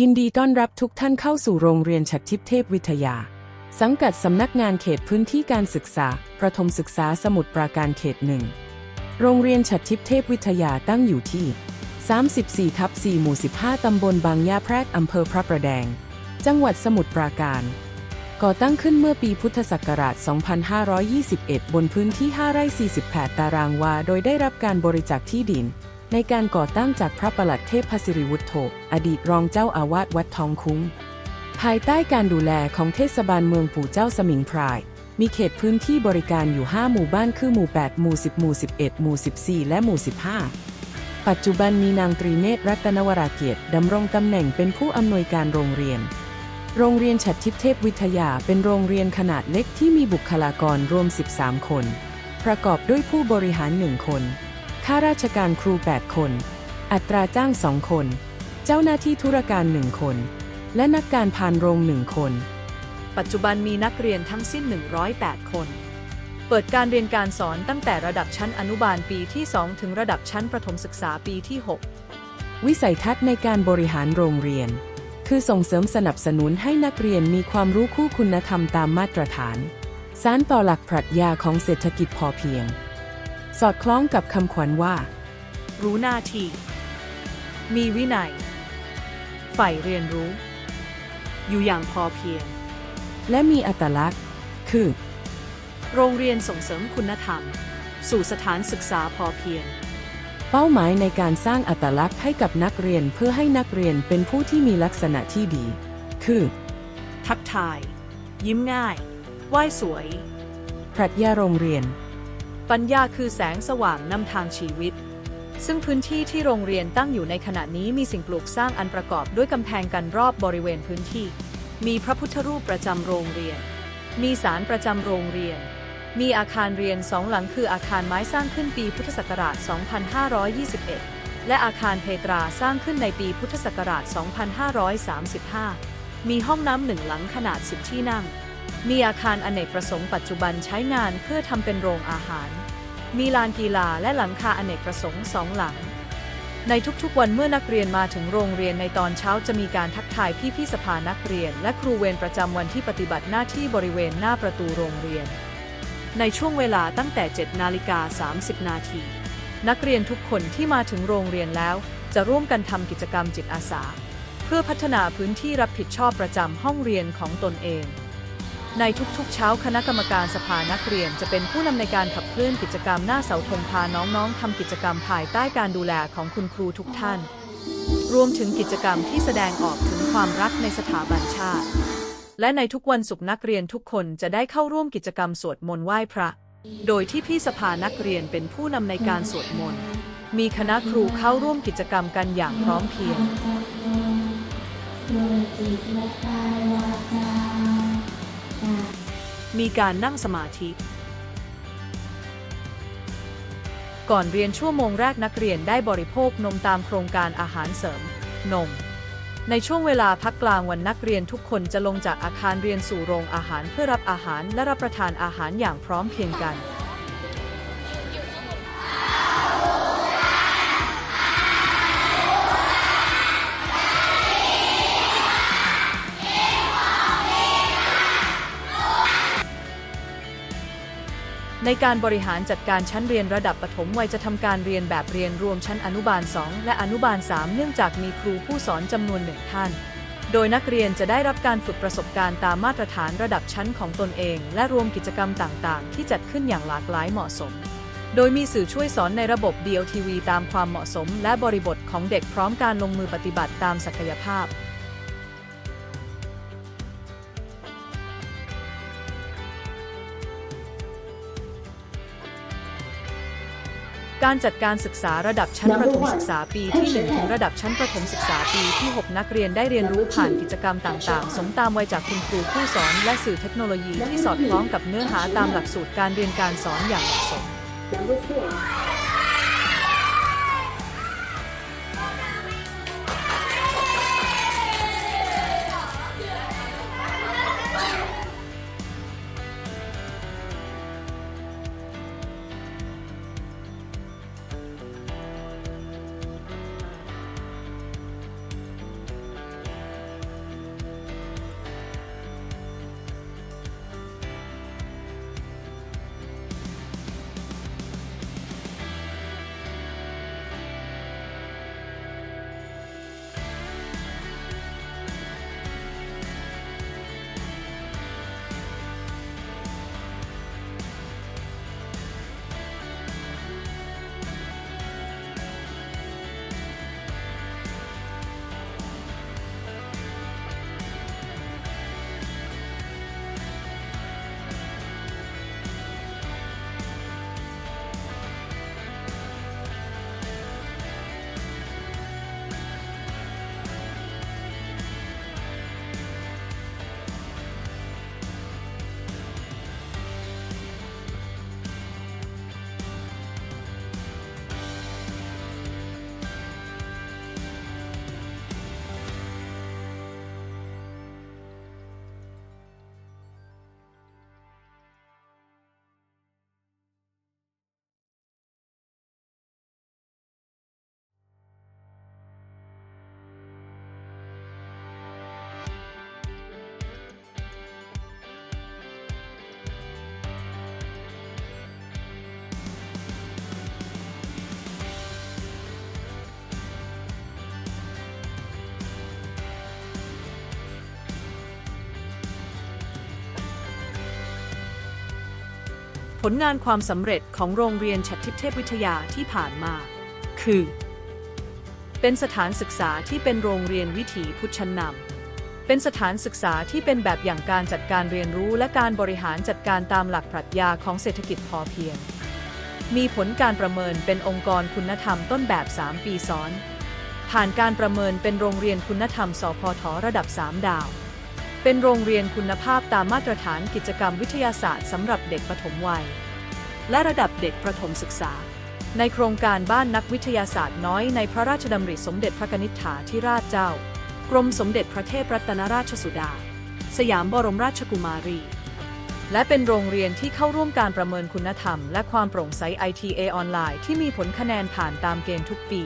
ยินดีต้อนรับทุกท่านเข้าสู่โรงเรียนฉัตรทิพย์เทพวิทยา สังกัดสำนักงานเขตพื้นที่การศึกษา ประถมศึกษาสมุทรปราการเขตหนึ่ง โรงเรียนฉัตรทิพย์เทพวิทยาตั้งอยู่ที่ 34 ทับ 4 หมู่ 15 ตำบลบางยาแพรกอำเภอพระประแดง จังหวัดสมุทรปราการ ก่อตั้งขึ้นเมื่อปีพุทธศักราช 2521 บนพื้นที่ 5 ไร่ 48 ตารางวา โดยได้รับการบริจาคที่ดิน ในการก่อตั้งจากพระประหลัดเทพพสิริวุฒโธอดีตรองเจ้าอาวาสวัดทองคุ้ง ภายใต้การดูแลของเทศบาลเมืองปู่เจ้าสมิงพราย มีเขตพื้นที่บริการอยู่ 5 หมู่บ้านคือหมู่ 8 หมู่ 10 หมู่ 11 หมู่ 14 และหมู่ 15 ปัจจุบันมีนางตรีเนตรรัตนวราเกียรติดำรงตำแหน่งเป็นผู้อำนวยการโรงเรียน โรงเรียนฉัตรทิพเทพวิทยาเป็นโรงเรียนขนาดเล็กที่มีบุคลากรรวม 13 คน ประกอบด้วยผู้บริหาร 1 คน ข้าราชการครู 8 คน อัตราจ้าง 2 คน เจ้าหน้าที่ธุรการ 1 คน และนักการพานโรง1คน ปัจจุบันมีนักเรียนทั้งสิ้น 108 คน เปิดการเรียนการสอนตั้งแต่ระดับชั้นอนุบาลปีที่ 2 ถึงระดับชั้นประถมศึกษาปีที่วิสัยทัศน์ในการบริหารโรงเรียน คือส่งเสริมสนับสนุนให้นักเรียนมีความรู้คู่คุณธรรมตามมาตรฐาน สารต่อหลักปรัชญาของเศรษฐกิจพอเพียง สอดคล้องกับคำขวัญว่า รู้หน้าที่ มีวินัย ใฝ่เรียนรู้ อยู่อย่างพอเพียง และมีอัตลักษณ์ คือ โรงเรียนส่งเสริมคุณธรรม สู่สถานศึกษาพอเพียง เป้าหมายในการสร้างอัตลักษณ์ให้กับนักเรียนเพื่อให้นักเรียนเป็นผู้ที่มีลักษณะที่ดี คือ ทักทาย ยิ้มง่าย ไหว้สวย ปรัชญาโรงเรียน ปัญญาคือแสงสว่างนำทางชีวิต ซึ่งพื้นที่ที่โรงเรียนตั้งอยู่ในขณะนี้มีสิ่งปลูกสร้างอันประกอบด้วยกำแพงกันรอบบริเวณพื้นที่ มีพระพุทธรูปประจำโรงเรียน มีศาลประจำโรงเรียน มีอาคารเรียนสองหลังคืออาคารไม้สร้างขึ้นปีพุทธศักราช 2521 และอาคารเพตราสร้างขึ้นในปีพุทธศักราช 2535 มีห้องน้ำหนึ่งหลังขนาด 10 ที่นั่ง มีอาคารอเนกประสงค์ปัจจุบันใช้งานเพื่อทำเป็นโรงอาหาร มีลานกีฬาและหลังคาอเนกประสงค์สองหลัง ในทุกๆวันเมื่อนักเรียนมาถึงโรงเรียนในตอนเช้าจะมีการทักทายพี่ๆสภานักเรียน และครูเวรประจำวันที่ปฏิบัติหน้าที่บริเวณหน้าประตูโรงเรียน ในช่วงเวลาตั้งแต่ 7 นาฬิกา 30 นาที นักเรียนทุกคนที่มาถึงโรงเรียนแล้ว จะร่วมกันทำกิจกรรมจิตอาสา เพื่อพัฒนาพื้นที่รับผิดชอบประจำห้องเรียนของตนเอง ในทุกๆ เช้าคณะกรรมการสภานักเรียนจะเป็นผู้นำในการขับเคลื่อนกิจกรรมหน้าเสาธงพาน้องๆทำกิจกรรมภายใต้การดูแลของคุณครูทุกท่าน รวมถึงกิจกรรมที่แสดงออกถึงความรักในสถาบันชาติ และในทุกวันศุกร์นักเรียนทุกคนจะได้เข้าร่วมกิจกรรมสวดมนต์ไหว้พระ โดยที่พี่สภานักเรียนเป็นผู้นำในการสวดมนต์มีคณะครูเข้าร่วมกิจกรรมกันอย่างพร้อมเพรียง มีการนั่งสมาธิ ก่อนเรียนชั่วโมงแรกนักเรียนได้บริโภคนมตามโครงการอาหารเสริม นม ในช่วงเวลาพักกลางวันนักเรียนทุกคนจะลงจากอาคารเรียนสู่โรงอาหารเพื่อรับอาหารและรับประทานอาหารอย่างพร้อมเพรียงกัน การบริหารจัดการชั้นเรียนระดับประถมวัยจะทำการเรียนแบบเรียนรวมชั้นอนุบาล 2 และอนุบาล 3 เนื่องจากมีครูผู้สอนจำนวนหนึ่งท่าน โดยนักเรียนจะได้รับการฝึกประสบการณ์ตามมาตรฐานระดับชั้นของตนเอง และรวมกิจกรรมต่างๆ ที่จัดขึ้นอย่างหลากหลายเหมาะสม โดยมีสื่อช่วยสอนในระบบ DLTV ตามความเหมาะสม และบริบทของเด็กพร้อมการลงมือปฏิบัติตามศักยภาพ การจัดการศึกษาระดับชั้นประถมศึกษาปีที่ 1 ถึงระดับชั้นประถมศึกษาปีที่ 6 นักเรียนได้เรียนรู้ผ่านกิจกรรมต่างๆ สมตามวัยจากคุณครูผู้สอนและสื่อเทคโนโลยีที่สอดคล้องกับเนื้อหาตามหลักสูตรการเรียนการสอนอย่างเหมาะสม ผลงานความสำเร็จของโรงเรียนฉัตรทิพเทพวิทยาที่ผ่านมา คือ เป็นสถานศึกษาที่เป็นโรงเรียนวิถีพุทธันนำเป็นสถานศึกษาที่เป็นแบบอย่างการจัดการเรียนรู้และการบริหารจัดการตามหลักปรัชญาของเศรษฐกิจพอเพียง มีผลการประเมินเป็นองค์กรคุณธรรมต้นแบบ 3 ปีซ้อน ผ่านการประเมินเป็นโรงเรียนคุณธรรมสพทระดับ 3 ดาว เป็นโรงเรียนคุณภาพตามมาตรฐานกิจกรรมวิทยาศาสตร์สำหรับเด็กปฐมวัย และระดับเด็กประถมศึกษา ในโครงการบ้านนักวิทยาศาสตร์น้อยในพระราชดำริสมเด็จพระนิษฐาธิราชเจ้า กรมสมเด็จพระเทพรัตนราชสุดา สยามบรมราชกุมารี และเป็นโรงเรียนที่เข้าร่วมการประเมินคุณธรรม และความโปร่งใส ITA ออนไลน์ที่มีผลคะแนนผ่านตามเกณฑ์ทุกปี